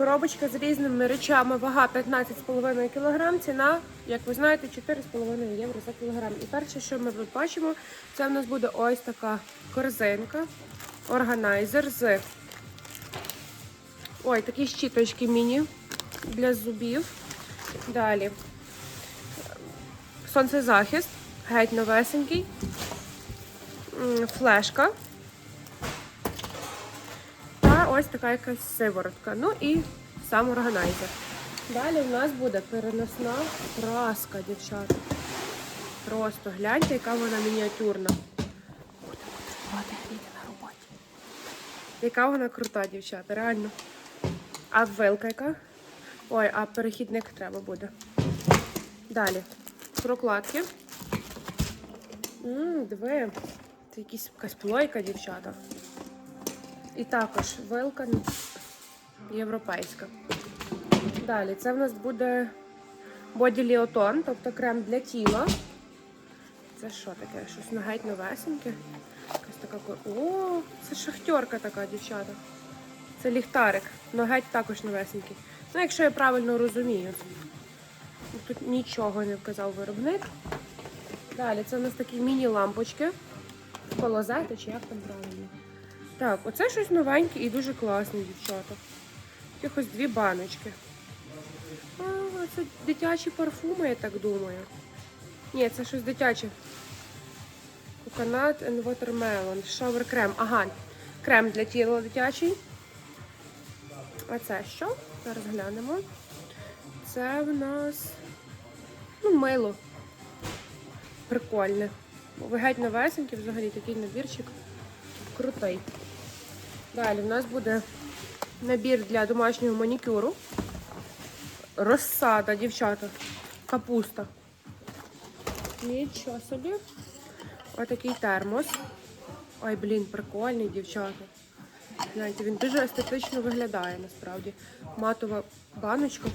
Коробочка з різними речами, вага 15,5 кг, ціна, як ви знаєте, 4,5 євро за кілограм. І перше, що ми тут бачимо, це в нас буде ось така корзинка, органайзер з ой, такі щіточки міні для зубів. Далі сонцезахист, геть новесенький, флешка. Ось така якась сиворотка. Ну і сам органайзер. Далі в нас буде переносна праска, дівчата. Просто гляньте, яка вона мініатюрна. На роботі. Яка вона крута, дівчата, реально. А вилка яка? Ой, а перехідник треба буде. Далі. Прокладки. Ммм, диви. Це якісь якась плойка, дівчата. І також вилка європейська. Далі, це в нас буде боді ліотон, тобто крем для тіла. Це що таке? Щось на геть новесеньке. Якась така О, це шахтерка така, дівчата. Це ліхтарик. Но геть також новесенький. Ну, якщо я правильно розумію. Тут нічого не вказав виробник. Далі, це у нас такі міні-лампочки. Полозети, чи як там правильно? Так, оце щось новеньке і дуже класне, дівчата. Якихось дві баночки. А, це дитячі парфуми, я так думаю. Ні, це щось дитяче. Coconut and Watermelon. Shower крем. Ага, крем для тіла дитячий. А це що? Зараз глянемо. Це в нас ну, мило. Прикольне. Ви геть новесенький, взагалі такий набірчик крутий. Далі в нас буде набір для домашнього манікюру. Розсада, дівчата. Капуста. Нічого собі. Отакий термос. Ой, блін, прикольний, дівчата. Знаєте, він дуже естетично виглядає насправді. Матова баночка.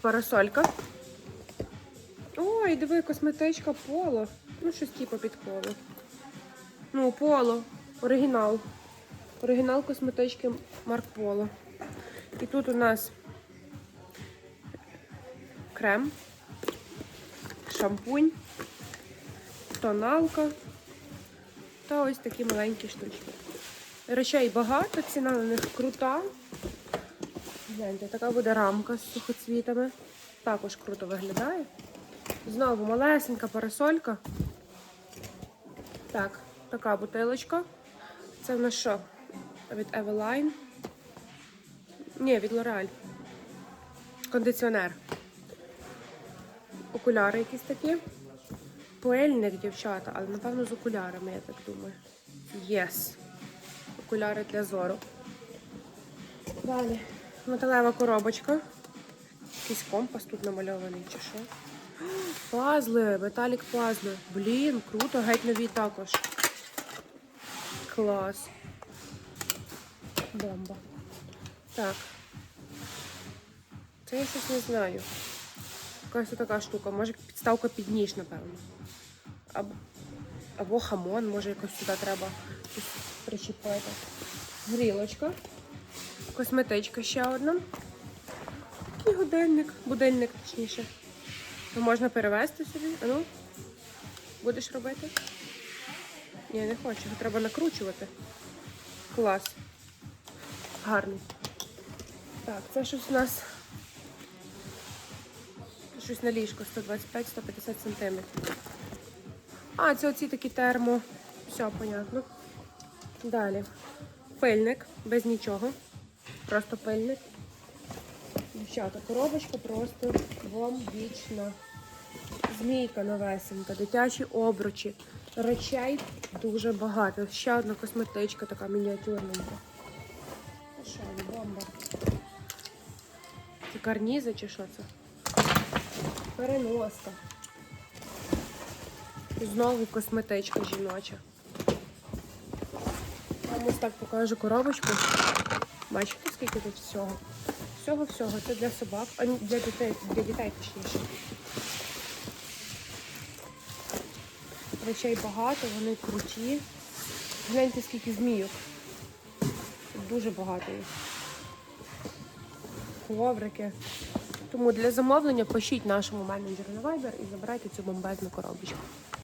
Парасолька. Ой, диви, косметичка поло. Ну, щось типу під поло. Ну, поло. Оригінал. Оригінал косметички Марк Поло. І тут у нас крем, шампунь, тоналка та ось такі маленькі штучки. Речей багато, ціна на них крута. Гляньте, така буде рамка з сухоцвітами. Також круто виглядає. Знову малесенька парасолька. Так, така бутилочка. Це в нас що? Від Eveline. Ні, від L'Oreal. Кондиціонер. Окуляри якісь такі. Пильник, дівчата, але напевно з окулярами, я так думаю. Єс. Окуляри для зору. Далі. Металева коробочка. Якийсь компас тут намальований, чи що? Пазли, металік пазли. Блін, круто, геть нові також. Клас. Бомба. Так. Це я щось не знаю. Якась така штука. Може підставка під ніж, напевно. Або, або хамон, може якось сюди треба причепити. Грілочка. Косметичка ще одна. І годинник. Будильник, точніше. То можна перевести собі. А ну, будеш робити? Ні, не хочу. Його треба накручувати. Клас. Гарний. Так, це щось у нас. Щось на ліжко 125-150 сантиметрів. А, це оці такі термо. Все, понятно. Далі. Пильник, без нічого. Просто пильник. Дівчата, коробочка просто бомбічна. Змійка новесенька, дитячі обручі. Речей дуже багато. Ще одна косметичка така мініатюрненька. Що, бомба? Це карнізи чи що це? Переноска. Знову косметичка жіноча. Вам ось так покажу коробочку. Бачите, скільки тут всього? Всього-всього. Це для собак, а для дітей, для дітей точніше. Речей багато, вони круті. Гляньте, скільки змійок. дуже багато їх. Коврики. Тому для замовлення пишіть нашому менеджеру на Viber і забирайте цю бомбезну коробочку.